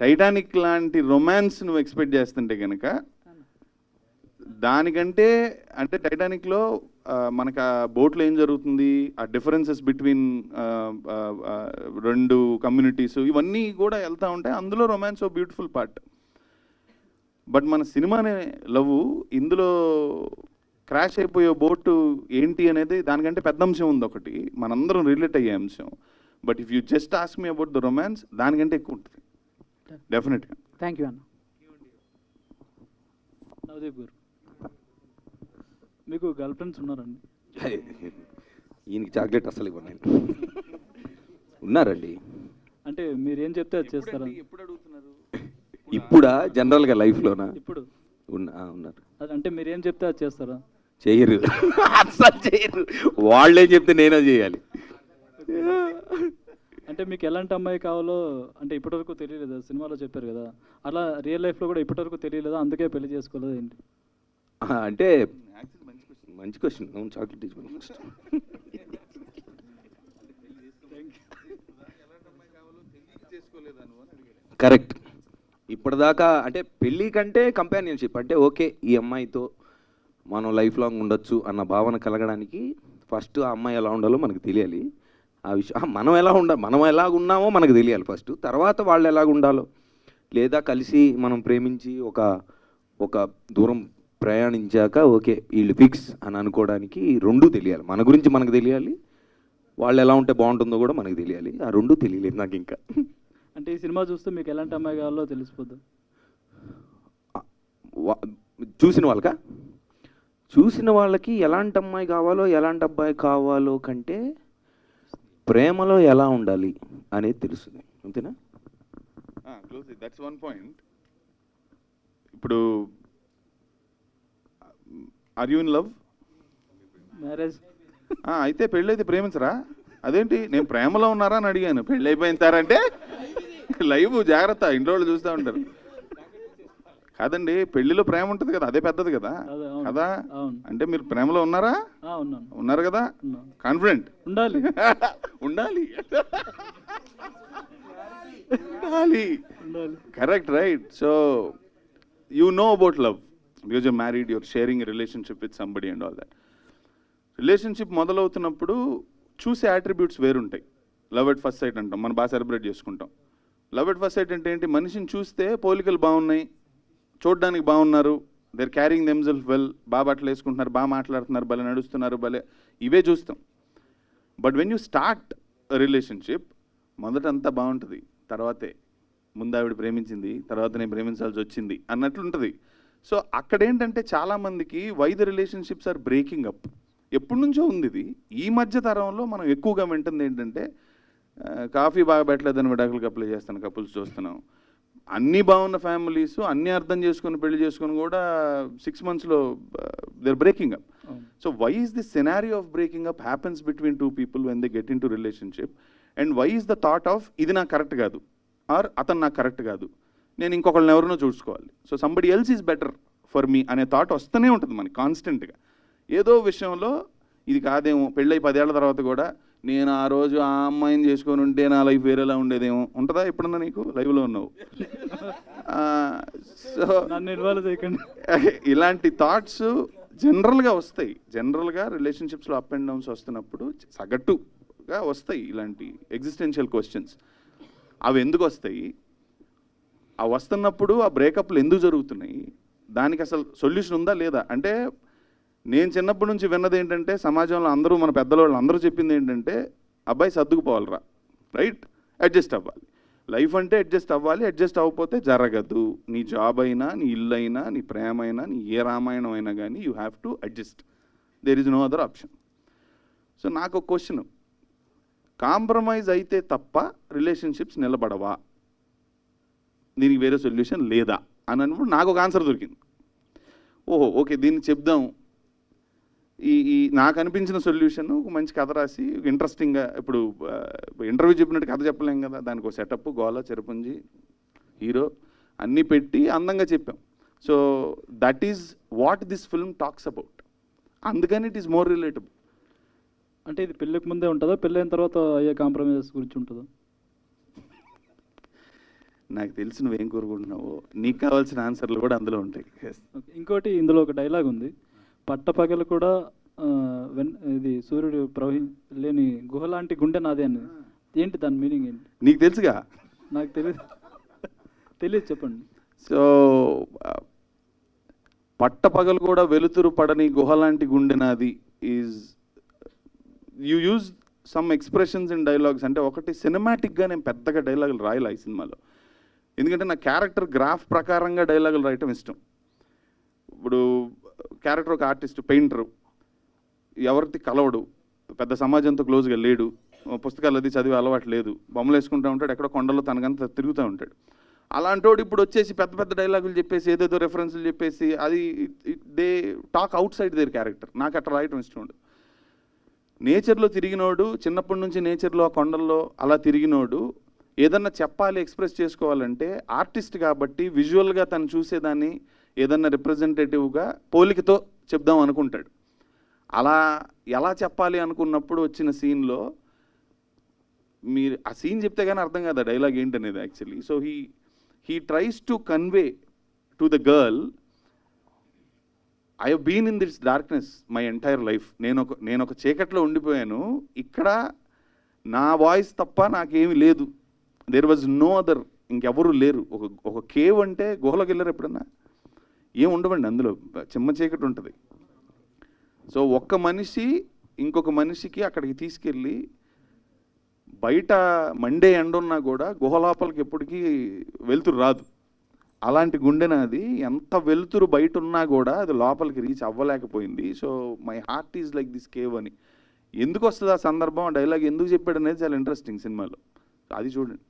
Titanic లాంటి romance నువ్వు expect చేస్తుంటే కనుక దానికంటే అంటే టైటానిక్లో మనకు ఆ బోట్లో ఏం జరుగుతుంది? ఆ డిఫరెన్సెస్ బిట్వీన్ రెండు కమ్యూనిటీస్ ఇవన్నీ కూడా వెళ్తూ ఉంటాయి. అందులో రొమాన్స్ ఓ బ్యూటిఫుల్ పార్ట్ బట్ మన సినిమానే లవ్ ఇందులో క్రాష్ అయిపోయే బోటు ఏంటి అనేది దానికంటే పెద్ద అంశం ఉంది ఒకటి. మనందరం రిలేట్ అయ్యే అంశం. But if you just ask me about the romance దానికంటే ఎక్కువ ఉంటుంది. డెఫినెట్గా థ్యాంక్ యూ అన్న. నవదీప్ గారు మీకు గర్ల్ ఫ్రెండ్స్ ఉన్నారండి? ఈయనకి చాక్లెట్ అసలు ఇవ్వను నేను ఉన్నారండి. అంటే మీరు ఏం చెప్తే అది చేస్తారా ఎప్పుడు అడుగుతున్నారు? ఇప్పుడా? జనరల్గా లైఫ్లోనా? ఇప్పుడు. ఉన్న ఉన్నారు. అది అంటే మీరు ఏం చెప్తే అది చేస్తారా? చేయరు. అసలు చేయరు. వాళ్ళే చెప్తే నేనే చేయాలి. అంటే మీకు ఎలాంటి అమ్మాయి కావాలో అంటే ఇప్పటివరకు తెలియలేదు? సినిమాలో చెప్పారు కదా. అలా రియల్ లైఫ్లో కూడా ఇప్పటివరకు తెలియలేదా? అందుకే పెళ్ళి చేసుకోలేదు ఏంటి? అంటే మంచి క్వశ్చన్. అవును చాక్లెట్ ఫస్ట్ కరెక్ట్. ఇప్పటిదాకా అంటే పెళ్ళి కంటే కంపానియన్షిప్ అంటే ఓకే ఈ అమ్మాయితో మనం లైఫ్ లాంగ్ ఉండొచ్చు అన్న భావన కలగడానికి ఫస్ట్ ఆ అమ్మాయి ఎలా ఉండాలో మనకు తెలియాలి. ఆ విషయం మనం ఎలా ఉండ మనం ఎలా ఉన్నామో మనకు తెలియాలి ఫస్ట్. తర్వాత వాళ్ళు ఎలాగ ఉండాలో లేదా కలిసి మనం ప్రేమించి ఒక ఒక దూరం ప్రయాణించాక ఓకే వీళ్ళు ఫిక్స్ అని అనుకోవడానికి రెండు తెలియాలి. మన గురించి మనకు తెలియాలి. వాళ్ళు ఎలా ఉంటే బాగుంటుందో కూడా మనకు తెలియాలి. ఆ రెండు తెలియలేదు నాకు ఇంకా. అంటే ఈ సినిమా చూస్తే మీకు ఎలాంటి అమ్మాయి కావాలో తెలిసిపోద్దు. చూసిన వాళ్ళకా? చూసిన వాళ్ళకి ఎలాంటి అమ్మాయి కావాలో ఎలాంటి అబ్బాయి కావాలో కంటే ప్రేమలో ఎలా ఉండాలి అనేది తెలుస్తుంది అంతేనా? క్లోజ్ దట్స్ వన్ పాయింట్ ఇప్పుడు are you in love marriage అయితే పెళ్ళైతే ప్రేమించరా? అదేంటి నేను ప్రేమలో ఉన్నారా అని అడిగాను. పెళ్ళి అయిపోయింతారంటే లైవ్ జాగ్రత్త ఇంట్లో వాళ్ళు చూస్తూ ఉంటారు. కాదండి పెళ్ళిలో ప్రేమ ఉంటుంది కదా అదే పెద్దది కదా. కదా. అంటే మీరు ప్రేమలో ఉన్నారా? ఉన్నారు కదా. కాన్ఫిడెంట్ ఉండాలి. ఉండాలి. ఉండాలి. Correct right so you know about love because you married your sharing relationship with somebody and all that relationship మొదలవుతున్నప్పుడు చూసే అట్రిబ్యూట్స్ వేరుంటాయి. లవ్ ఎట్ ఫస్ట్ సైట్ అంటాం. మనం బాగా సెలబ్రేట్ చేసుకుంటాం. లవ్ ఎట్ ఫస్ట్ సైట్ అంటే ఏంటి? మనిషిని చూస్తే పోలికలు బాగున్నాయి. చూడడానికి బాగున్నారు. దేర్ క్యారింగ్ దెమ్సెల్ఫ్ వెల్ బాగా బట్టలు వేసుకుంటున్నారు బాగా మాట్లాడుతున్నారు భలే నడుస్తున్నారు భలే ఇవే చూస్తాం. But when you start relationship మొదట అంతా బాగుంటుంది. తర్వాతే ముందు ఆవిడ ప్రేమించింది తర్వాత నేను ప్రేమించాల్సి వచ్చింది అన్నట్లు ఉంటుంది సో అక్కడ ఏంటంటే చాలామందికి why the relationships are breaking up ఎప్పటి నుంచో ఉంది ఇది ఈ మధ్య తరంలో మనం ఎక్కువగా వింటుంది ఏంటంటే కాఫీ బాగా పెట్టలేదని విడాకులకు అప్లై చేస్తాను కపుల్స్ చూస్తున్నాం. అన్నీ బాగున్న ఫ్యామిలీస్ అన్నీ అర్థం చేసుకొని పెళ్ళి చేసుకొని కూడా సిక్స్ మంత్స్లో they're breaking up. So why is the scenario of breaking up happens between two people when they get into relationship and why is the thought of ఇది నాకు కరెక్ట్ కాదు? ఆర్ అతను నాకు కరెక్ట్ కాదు? నేను ఇంకొకళ్ళని ఎవరినో చూసుకోవాలి. So somebody else is better for me అనే థాట్ వస్తూనే ఉంటుంది మనకి కాన్స్టెంట్గా ఏదో విషయంలో ఇది కాదేమో పెళ్ళై పదేళ్ళ తర్వాత కూడా నేను ఆ రోజు ఆ అమ్మాయిని చేసుకొని ఉంటే నా లైఫ్ వేరేలా ఉండేదేమో. ఉంటుందా ఎప్పుడన్నా నీకు? లైవ్లో ఉన్నావు. సో ఇలాంటి థాట్స్ జనరల్గా వస్తాయి. జనరల్గా రిలేషన్షిప్స్లో అప్ అండ్ డౌన్స్ వస్తున్నప్పుడు సగటుగా వస్తాయి ఇలాంటి ఎగ్జిస్టెన్షియల్ క్వశ్చన్స్ అవి ఎందుకు వస్తాయి? ఆ వస్తున్నప్పుడు ఆ బ్రేకప్లు ఎందుకు జరుగుతున్నాయి? దానికి అసలు సొల్యూషన్ ఉందా లేదా? అంటే నేను చిన్నప్పటి నుంచి విన్నది ఏంటంటే సమాజంలో అందరూ మన పెద్దవాళ్ళు అందరూ చెప్పింది ఏంటంటే అబ్బాయి సర్దుకుపోవాలిరా రైట్ అడ్జస్ట్ అవ్వాలి. లైఫ్ అంటే అడ్జస్ట్ అవ్వాలి అడ్జస్ట్ అవ్వకపోతే జరగదు. నీ జాబ్ అయినా నీ ఇల్లు అయినా నీ ప్రేమ అయినా నీ ఏ రామాయణం అయినా కానీ you have to adjust there is no other option so నాకు ఒక క్వశ్చన్ కాంప్రమైజ్ అయితే తప్ప రిలేషన్షిప్స్ నిలబడవా? దీనికి వేరే సొల్యూషన్ లేదా? అని అన్నప్పుడు నాకు ఒక ఆన్సర్ దొరికింది. ఓహో ఓకే దీన్ని చెప్దాం. ఈ ఈ నాకు అనిపించిన సొల్యూషన్ ఒక మంచి కథ రాసి ఇంట్రెస్టింగ్గా ఇప్పుడు ఇంటర్వ్యూ చెప్పినట్టు కథ చెప్పలేం కదా దానికి ఒక సెటప్ గోల చెరపుంజి హీరో అన్నీ పెట్టి అందంగా చెప్పాం. So that is what this film talks about అందుకని ఇట్ ఈస్ మోర్ రిలేటబుల్ అంటే ఇది పెళ్ళికి ముందే ఉంటుందా? పెళ్ళైన తర్వాత అయ్యే కాంప్రమైజెస్ గురించి ఉంటుందా? నాకు తెలిసి నువ్వేం కోరుకుంటున్నావో నీకు కావాల్సిన ఆన్సర్లు కూడా అందులో ఉంటాయి. ఇంకోటి ఇందులో ఒక డైలాగ్ ఉంది. పట్టపగలు కూడా ఇది సూర్యుడు ప్రవహి లేని గుహ లాంటి గుండె నాదే అని. ఏంటి దాని మీనింగ్ ఏంటి? నీకు తెలుసుగా? నాకు తెలియదు తెలియదు చెప్పండి. సో పట్టపగలు కూడా వెలుతురు పడని గుహ లాంటి గుండె నాది is you use some expressions in dialogues అంటే ఒకటి సినిమాటిక్గా నేను పెద్దగా డైలాగులు రాయలే ఈ సినిమాలో. ఎందుకంటే నా క్యారెక్టర్ గ్రాఫ్ ప్రకారంగా డైలాగులు రాయటం ఇష్టం. ఇప్పుడు క్యారెక్టర్ ఒక ఆర్టిస్ట్ పెయింటరు. ఎవరిది కలవడు. పెద్ద సమాజంతో క్లోజ్గా లేడు. పుస్తకాలు అది చదివే అలవాటు లేదు. బొమ్మలు వేసుకుంటూ ఉంటాడు ఎక్కడో కొండలో తనకంతా తిరుగుతూ ఉంటాడు. అలాంటోడు ఇప్పుడు వచ్చేసి పెద్ద పెద్ద డైలాగులు చెప్పేసి ఏదేదో రెఫరెన్స్లు చెప్పేసి అది they talk outside their character నాకు అట్లా రాయటం ఇష్టం ఉండదు. నేచర్లో తిరిగినోడు చిన్నప్పటి నుంచి నేచర్లో ఆ కొండల్లో అలా తిరిగినోడు ఏదన్నా చెప్పాలి ఎక్స్ప్రెస్ చేసుకోవాలంటే ఆర్టిస్ట్ కాబట్టి విజువల్గా తను చూసేదాన్ని ఏదన్నా రిప్రజెంటేటివ్గా పోలికతో చెప్దాం అనుకుంటాడు. అలా ఎలా చెప్పాలి అనుకున్నప్పుడు వచ్చిన సీన్లో మీరు ఆ సీన్ చెప్తే కానీ అర్థం కాదు డైలాగ్ ఏంటనేది actually so he he tries to convey to the girl I been in this darkness my entire life నేను ఒక నేను ఒక చీకట్లో ఉండిపోయాను. ఇక్కడ నా వాయిస్ తప్ప నాకేమీ లేదు. దేర్ వాజ్ నో అదర్ ఇంకెవరు లేరు. ఒక ఒక కేవ్ అంటే గుహలోకి వెళ్ళారు ఎప్పుడన్నా? ఏం ఉండవండి అందులో? చిమ్మ చీకటి ఉంటుంది. సో ఒక్క మనిషి ఇంకొక మనిషికి అక్కడికి తీసుకెళ్ళి బయట మండే ఎండ ఉన్నా కూడా గుహలోపలికి ఎప్పటికీ వెలుతురు రాదు. అలాంటి గుండె నాది. ఎంత వెలుతురు బయట ఉన్నా కూడా అది లోపలికి reach అవ్వలేకపోయింది. So my heart is like this cave అని. ఎందుకు వస్తుంది ఆ సందర్భం? ఆ డైలాగ్ ఎందుకు చెప్పాడు అనేది చాలా ఇంట్రెస్టింగ్ సినిమాలో. అది చూడండి.